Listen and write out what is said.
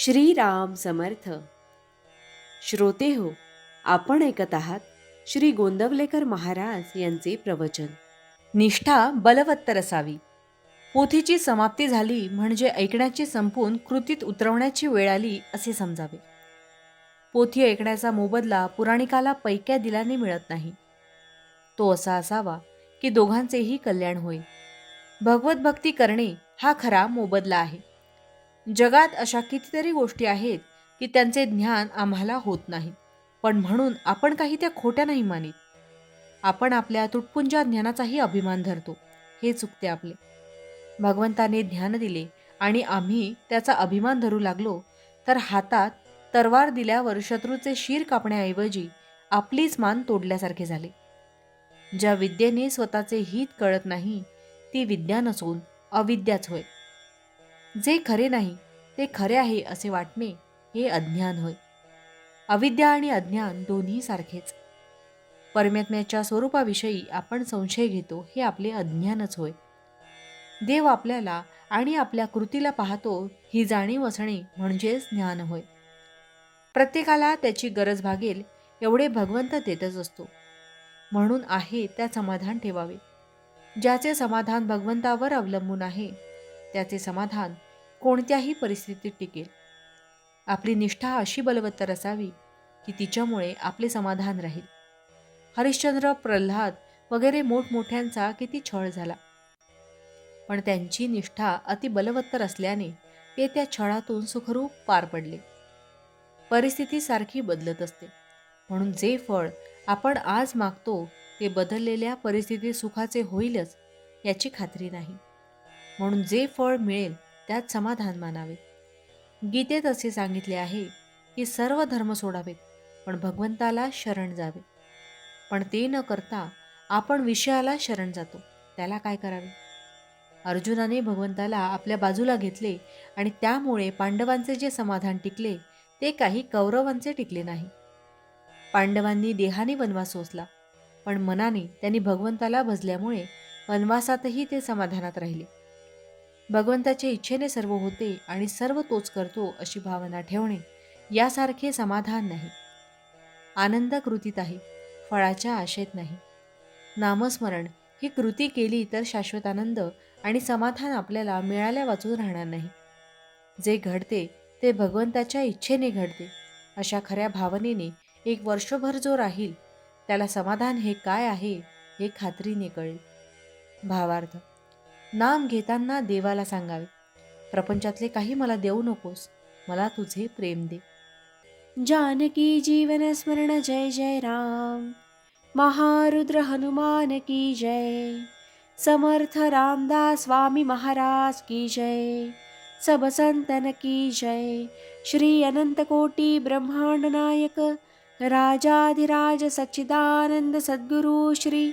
श्रीराम समर्थ. श्रोते हो आपण ऐकत आहात श्री गोंदवलेकर महाराज यांचे प्रवचन. निष्ठा बलवत्तर असावी. पोथीची समाप्ती झाली म्हणजे ऐकण्याची संपून कृतीत उतरवण्याची वेळ आली असे समजावे. पोथी ऐकण्याचा मोबदला पुराणिकाला पैक्या दिलाने मिळत नाही. तो असा असावा की दोघांचेही कल्याण होईल भगवत भक्ती करणे हा खरा मोबदला आहे. जगात अशा कितीतरी गोष्टी आहेत की त्यांचे ज्ञान आम्हाला होत नाही. पण म्हणून आपण काही त्या खोट्या नाही मानित. आपण आपल्या तुटपुंजा ज्ञानाचाही अभिमान धरतो. हे चुकते आपले. भगवंताने ज्ञान दिले आणि आम्ही त्याचा अभिमान धरू लागलो तर हातात तरवार दिल्यावर शत्रूचे शिर कापण्याऐवजी आपलीच मान तोडल्यासारखे झाले. ज्या विद्येने स्वतःचे हित कळत नाही ती विद्या नसून अविद्याच होय. जे खरे नाही ते खरे आहे असे वाटणे हे अज्ञान होय. अविद्या आणि अज्ञान दोन्ही सारखेच. परमात्म्याच्या स्वरूपाविषयी आपण संशय घेतो हे आपले अज्ञानच होय. देव आपल्याला आणि आपल्या कृतीला पाहतो ही जाणीव असणे म्हणजेच ज्ञान होय. प्रत्येकाला त्याची गरज भागेल एवढे भगवंत देतच असतो. म्हणून आहे त्या समाधान ठेवावे. ज्याचे समाधान भगवंतावर अवलंबून आहे त्याचे समाधान कोणत्याही परिस्थितीत टिकेल. आपली निष्ठा अशी बलवत्तर असावी की तिच्यामुळे आपले समाधान राहील. हरिश्चंद्र प्रल्हाद वगैरे मोठमोठ्यांचा किती छळ झाला. पण त्यांची निष्ठा अति बलवत्तर असल्याने ते त्या छळातून सुखरूप पार पडले. परिस्थिती सारखी बदलत असते. म्हणून जे फळ आपण आज मागतो ते बदललेल्या परिस्थितीत सुखाचे होईलच याची खात्री नाही. म्हणून जे फळ मिळेल त्यात समाधान मानावे. गीतेत असे सांगितले आहे की सर्व धर्म सोडावेत पण भगवंताला शरण जावे. पण ते न करता आपण विषयाला शरण जातो त्याला काय करावे? अर्जुनाने भगवंताला आपल्या बाजूला घेतले आणि त्यामुळे पांडवांचे जे समाधान टिकले ते काही कौरवांचे टिकले नाही. पांडवांनी देहाने वनवास सोसला पण मनाने त्यांनी भगवंताला भजल्यामुळे वनवासातही ते समाधानात राहिले. भगवंताच्या इच्छेने सर्व होते आणि सर्व तोच करतो अशी भावना ठेवणे यासारखे समाधान नाही. आनंद कृतीत आहे फळाच्या आशेत नाही. नामस्मरण ही कृती केली तर शाश्वत आनंद आणि समाधान आपल्याला मिळाल्या वाचून राहणार नाही. जे घडते ते भगवंताच्या इच्छेने घडते. अशा खऱ्या भावनेने एक वर्षभर जो राहील त्याला समाधान हे काय आहे हे खात्रीने कळेल. भावार्थ नाम घेताना देवाला सांगावे. प्रपंचातले काही मला देऊ नकोस मला तुझे प्रेम दे. जानकी जीवन स्मरण जय जय राम. महारुद्र हनुमान की जय. समर्थ रामदास स्वामी महाराज की जय. सब संतन की जय. श्री अनंत कोटी ब्रह्मांड नायक. राजाधिराज सच्चिदानंद सद्गुरु श्री